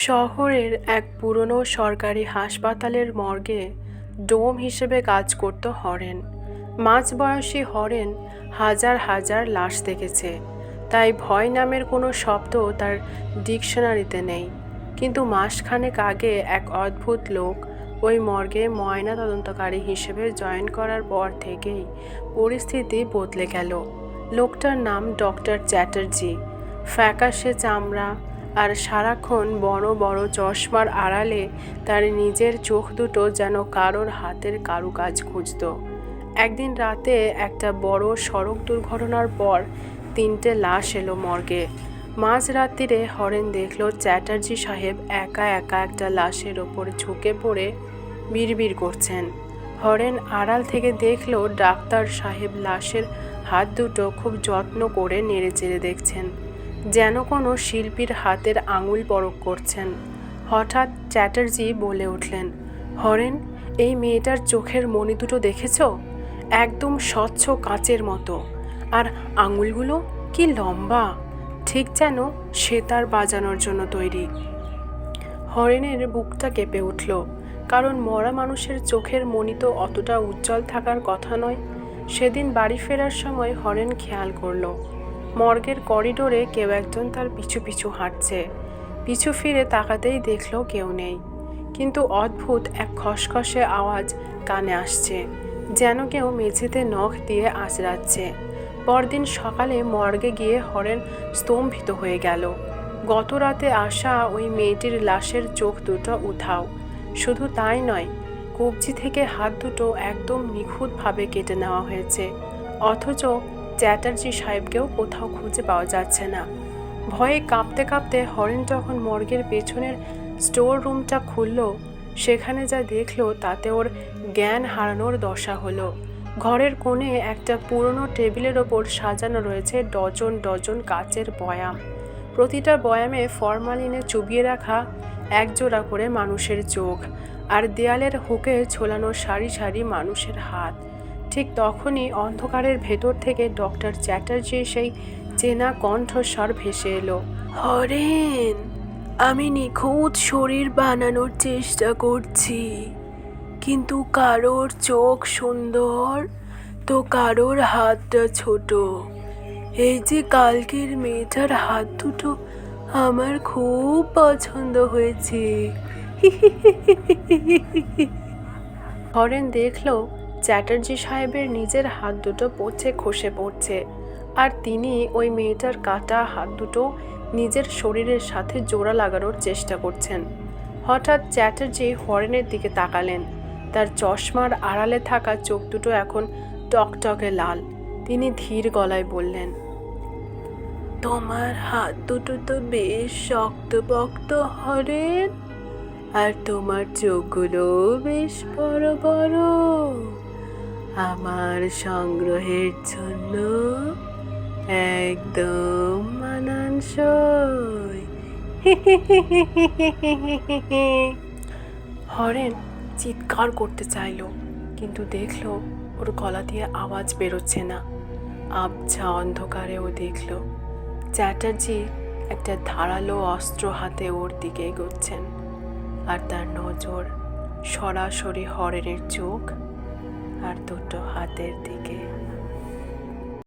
শহরের এক পুরনো সরকারি হাসপাতালের মর্গে ডোম হিসেবে কাজ করত হরেন। মাঝবয়সী হরেন হাজার হাজার লাশ দেখেছে। তাই ভয় নামের কোনো শব্দ তার ডিকশনারিতে নেই। কিন্তু মাসখানেক আগে এক অদ্ভুত লোক ওই মর্গে ময়না তদন্তকারী হিসেবে জয়েন করার পর থেকেই পরিস্থিতি বদলে গেল। লোকটার নাম ডক্টর চ্যাটার্জি। ফ্যাকাশে চামড়া আর সারাক্ষণ বড় বড় চশমার আড়ালে তার নিজের চোখ দুটো যেন কারোর হাতের কারুকাজ খুঁজত। একদিন রাতে একটা বড় সড়ক দুর্ঘটনার পর তিনটে লাশ এলো মর্গে। মাঝ রাত্রিরে হরেন দেখল চ্যাটার্জি সাহেব একা একা একটা লাশের ওপর ঝুঁকে পড়ে বিড়বিড় করছেন। হরেন আড়াল থেকে দেখল ডাক্তার সাহেব লাশের হাত দুটো খুব যত্ন করে নেড়ে চেড়ে দেখছেন। যেন কোনো শিল্পীর হাতের আঙুল পরক করছেন। হঠাৎ চ্যাটার্জি বলে উঠলেন, হরেন, এই মেয়েটার চোখের মণি দুটো দেখেছ? একদম স্বচ্ছ কাচের মতো। আর আঙুলগুলো কি লম্বা! ঠিক যেন সেতার বাজানোর জন্য তৈরি। হরেনের বুকটা কেঁপে উঠল, কারণ মরা মানুষের চোখের মণি তো অতটা উজ্জ্বল থাকার কথা নয়। সেদিন বাড়ি ফেরার সময় হরেন খেয়াল করল মর্গের করিডোরে কেউ একজন তার পিছু পিছু হাঁটছে। পিছু ফিরে তাকাতেই দেখল কেউ নেই। কিন্তু অদ্ভুত এক খসখসে আওয়াজ কানে আসছে, যেন কেউ মেঝেতে নখ দিয়ে আঁচড়াচ্ছে। পরদিন সকালে মর্গে গিয়ে হরেন স্তম্ভিত হয়ে গেল। গত রাতে আসা ওই মেয়েটির লাশের চোখ দুটো উধাও শুধু তাই নয়, কবজি থেকে হাত দুটো একদম নিখুঁতভাবে কেটে নেওয়া হয়েছে। অথচ চ্যাটার্জি সাহেবকেও কোথাও খুঁজে পাওয়া যাচ্ছে না। ভয়ে কাঁপতে কাঁপতে হরেন যখন মর্গের পেছনের স্টোর রুমটা খুলল, সেখানে যা দেখল তাতে ওর জ্ঞান হারানোর দশা হলো। ঘরের কোণে একটা পুরনো টেবিলের ওপর সাজানো রয়েছে ডজন ডজন কাচের বয়াম। প্রতিটা বয়ামে ফরমালিনে চুবিয়ে রাখা একজোড়া করে মানুষের চোখ, আর দেয়ালের হুকে ছোলানো সারি সারি মানুষের হাত। ঠিক তখনই অন্ধকারের ভেতর থেকে ডক্টর চ্যাটার্জির সেই চেনা কণ্ঠস্বর ভেসে এলো, হরেন, আমি নিখুঁত শরীর বানানোর চেষ্টা করছি, কিন্তু কারোর চোখ সুন্দর তো কারোর হাতটা ছোট। এই যে কালকের মেয়েটার হাত দুটো আমার খুব পছন্দ হয়েছে। হরেন দেখল চ্যাটার্জি সাহেবের নিজের হাত দুটো পচে খসে পড়ছে। আর তিনি ওই মেয়েটার কাটা হাত দুটো নিজের শরীরের সাথে জোড়া লাগানোর চেষ্টা করছেন। হঠাৎ চ্যাটার্জি হরেনের দিকে তাকালেন। তার চশমার আড়ালে থাকা চোখ দুটো এখন টকটকে লাল। তিনি ধীর গলায় বললেন, তোমার হাত দুটো তো বেশ শক্তপোক্ত, হরেন। আর তোমার চোখগুলো বেশ বড় বড়। আমার সংগ্রহের জন্য একদম মানানসই। হরেন চিৎকার করতে চাইলো, কিন্তু দেখল ওর গলা দিয়ে আওয়াজ বেরোচ্ছে না। আবছা অন্ধকারেও দেখল চ্যাটার্জি একটা ধারালো অস্ত্র হাতে ওর দিকে এগোচ্ছেন, আর তার নজর সরাসরি হরেনের চোখ আর দুটো হাতের দিকে।